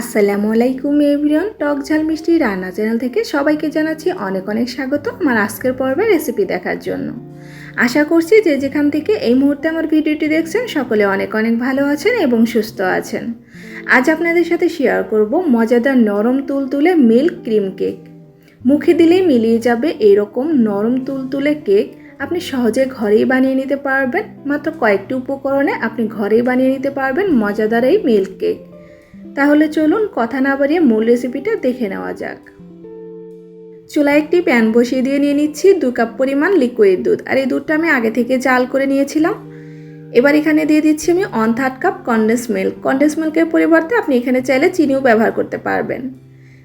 আসসালামু আলাইকুম এভরিওয়ান, টক ঝাল মিষ্টি রান্না চ্যানেল থেকে সবাইকে জানাচ্ছি অনেক অনেক স্বাগত আমার আজকের পর্বে রেসিপি দেখার জন্য। আশা করছি যে যেখান থেকে এই মুহূর্তে আমার ভিডিওটি দেখছেন সকলে অনেক অনেক ভালো আছেন এবং সুস্থ আছেন। আজ আপনাদের সাথে শেয়ার করব মজাদার নরম তুলতুলে মিল্ক ক্রিম কেক মুখে দিলেই মিলিয়ে যাবে এরকম নরম তুলতুলে কেক আপনি সহজে ঘরেই বানিয়ে নিতে পারবেন, মাত্র কয়েকটি উপকরণে আপনি ঘরেই বানিয়ে নিতে পারবেন মজাদার এই মিল্ক কেক তাহলে চলুন কথা না বাড়িয়ে মূল রেসিপিটা দেখে নেওয়া যাক। চুলায় একটি প্যান বসিয়ে দিয়ে নিয়ে নিচ্ছি দু কাপ পরিমাণ লিকুইড দুধ। আর এই দুধটা আমি আগে থেকে জাল করে নিয়েছিলাম। এবার এখানে দিয়ে দিচ্ছি আমি one third cup condense milk condense মিল্কের পরিবর্তে আপনি এখানে চাইলে চিনিও ব্যবহার করতে পারবেন।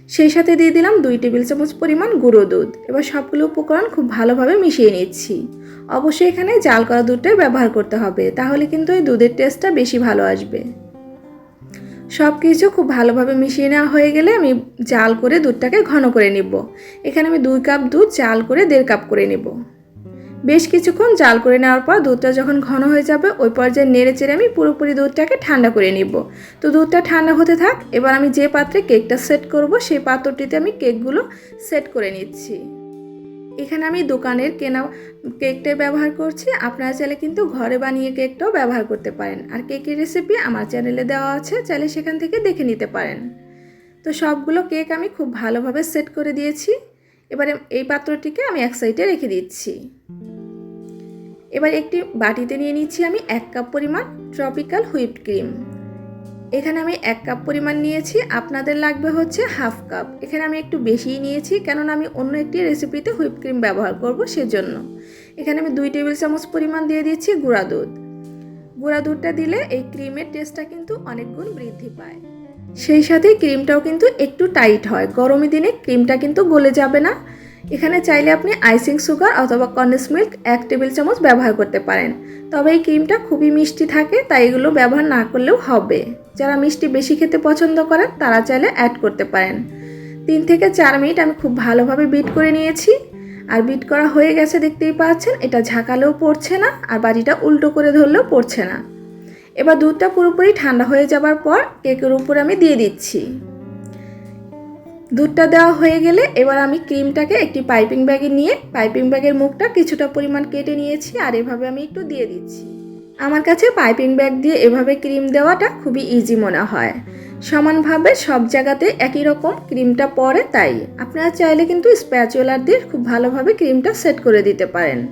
সেই সাথে দিয়ে দিলাম দুই টেবিল চামচ পরিমাণ গুঁড়ো দুধ। এবার সবগুলো উপকরণ খুব ভালোভাবে মিশিয়ে নিচ্ছি। অবশ্যই এখানে জাল করা দুধটাই ব্যবহার করতে হবে। তাহলে কিন্তু এই দুধের টেস্টটা বেশি ভালো আসবে। সব কিছু খুব ভালোভাবে মিশিয়ে নেওয়া হয়ে গেলে আমি জাল করে দুধটাকে ঘন করে নিব। এখানে আমি দুই কাপ দুধ জাল করে দেড় কাপ করে নেব। বেশ কিছুক্ষণ জাল করে নেওয়ার পর দুধটা যখন ঘন হয়ে যাবে, ওই পর্যায়ে নেড়ে চেড়ে আমি পুরোপুরি দুধটাকে ঠান্ডা করে নিব। তো দুধটা ঠান্ডা হতে থাক, এবার আমি যে পাত্রে কেকটা সেট করব, সেই পাত্রটিতে আমি কেকগুলো সেট করে নিচ্ছি। এখানে আমি দোকানের কেনা কেকটাই ব্যবহার করছি। আপনারা চাইলে কিন্তু ঘরে বানিয়ে কেকটাও ব্যবহার করতে পারেন। আর কেকের রেসিপি আমার চ্যানেলে দেওয়া আছে, চাইলে সেখান থেকে দেখে নিতে পারেন। তো সবগুলো কেক আমি খুব ভালোভাবে সেট করে দিয়েছি। এবারে এই পাত্রটিকে আমি এক সাইডে রেখে দিচ্ছি। এবার একটি বাটিতে নিয়ে নিচ্ছি আমি এক কাপ পরিমাণ ট্রপিক্যাল হুইপড ক্রিম এখানে আমি এক কাপ পরিমাণ নিয়েছি। আপনাদের লাগবে হচ্ছে হাফ কাপ। এখানে আমি একটু বেশিই নিয়েছি, কেননা আমি অন্য একটি রেসিপিতে হুইপ ক্রিম ব্যবহার করব সেজন্য। এখানে আমি দুই টেবিল চামচ পরিমাণ দিয়ে দিচ্ছি গুঁড়া দুধ। গুঁড়া দুধটা দিলে এই ক্রিমের টেস্টটা কিন্তু অনেক গুণ বৃদ্ধি পায়। সেই সাথে ক্রিমটাও কিন্তু একটু টাইট হয়। গরমের দিনে ক্রিমটা কিন্তু গলে যাবে না। এখানে চাইলে আপনি আইসিং সুগার অথবা কন্ডেন্স মিল্ক এক টেবিল চামচ ব্যবহার করতে পারেন। তবে এই ক্রিমটা খুবই মিষ্টি থাকে, তাই এগুলো ব্যবহার না করলেও হবে। যারা মিষ্টি বেশি খেতে পছন্দ করেন, তারা চাইলে অ্যাড করতে পারেন। তিন থেকে চার মিনিট আমি খুব ভালোভাবে বিট করে নিয়েছি। আর বিট করা হয়ে গেছে, দেখতেই পাচ্ছেন, এটা ঝাঁকালেও পড়ছে না, আর বাটিটা উল্টো করে ধরলেও পড়ছে না। এবার দুধটা পুরোপুরি ঠান্ডা হয়ে যাবার পর, কেকের উপর আমি দিয়ে দিচ্ছি। দুধটা দেওয়া হয়ে গেলে এবার আমি ক্রিমটাকে একটি পাইপিং ব্যাগে নিয়ে, পাইপিং ব্যাগের মুখটা কিছুটা পরিমাণ কেটে নিয়েছি আর এভাবে আমি একটু দিয়ে দিচ্ছি। আমার কাছে পাইপিং ব্যাগ দিয়ে এভাবে ক্রিম দেওয়াটা খুবই ইজি মনে হয়। সমানভাবে সব জায়গাতে একই রকম ক্রিমটা পড়ে তাই। আপনারা চাইলে কিন্তু স্প্যাচুলার দিয়ে খুব ভালোভাবে ক্রিমটা সেট করে দিতে পারেন।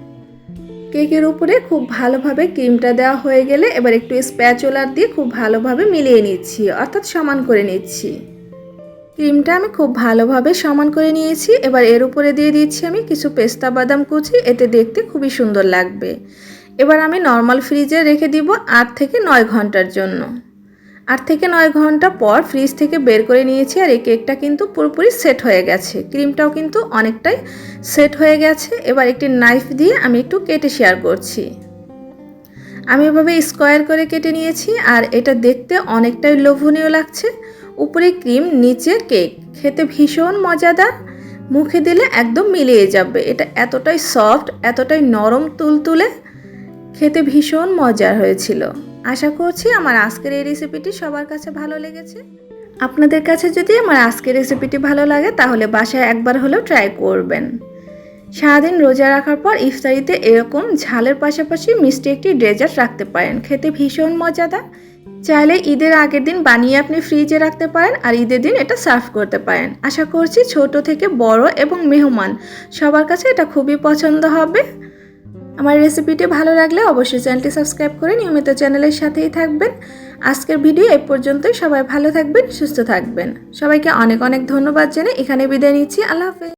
কেকের উপরে খুব ভালোভাবে ক্রিমটা দেওয়া হয়ে গেলে এবার একটু স্প্যাচুলার দিয়ে খুব ভালোভাবে মিলিয়ে নিচ্ছি, অর্থাৎ সমান করে নিচ্ছি। ক্রিমটা আমি খুব ভালোভাবে সমান করে নিয়েছি। এবার এর উপরে দিয়ে দিচ্ছি আমি কিছু পেস্তা বাদাম কুচি, এতে দেখতে খুবই সুন্দর লাগবে। এবার আমি নর্মাল ফ্রিজে রেখে দিব আট থেকে নয় ঘণ্টার জন্য। আট থেকে নয় ঘণ্টা পর ফ্রিজ থেকে বের করে নিয়েছি আর এই কেকটা কিন্তু পুরোপুরি সেট হয়ে গেছে। ক্রিমটাও কিন্তু অনেকটাই সেট হয়ে গেছে। এবার একটি নাইফ দিয়ে আমি একটু কেটে শেয়ার করছি। আমি এভাবে স্কোয়ার করে কেটে নিয়েছি আর এটা দেখতে অনেকটাই লোভনীয় লাগছে। উপরে ক্রিম, নিচে কেক। খেতে ভীষণ মজাদার। মুখে দিলে একদম মিলিয়ে যাবে। এটা এতটাই সফট, এতটাই নরম তুলতুলে। খেতে ভীষণ মজার হয়েছিল। আশা করছি আমার আজকের এই রেসিপিটি সবার কাছে ভালো লেগেছে। আপনাদের কাছে যদি আমার আজকের রেসিপিটি ভালো লাগে, তাহলে বাসায় একবার হলেও ট্রাই করবেন। সারাদিন রোজা রাখার পর ইফতারিতে এরকম ঝালের পাশাপাশি মিষ্টি একটি ডেজার্ট রাখতে পারেন। খেতে ভীষণ মজাদার। চাইলে ঈদের আগের দিন বানিয়ে আপনি ফ্রিজে রাখতে পারেন আর ঈদের দিন এটা সার্ভ করতে পারেন। আশা করছি ছোট থেকে বড় এবং মেহমান, সবার কাছে এটা খুবই পছন্দ হবে। আমার রেসিপিটি ভালো লাগলে অবশ্যই চ্যানেলটি সাবস্ক্রাইব করে নিয়মিত চ্যানেলের সাথেই থাকবেন। আজকের ভিডিও এ পর্যন্তই। সবাই ভালো থাকবেন, সুস্থ থাকবেন। সবাইকে অনেক অনেক ধন্যবাদ জেনে এখানে বিদায় নিচ্ছি। আল্লাহ হাফেজ।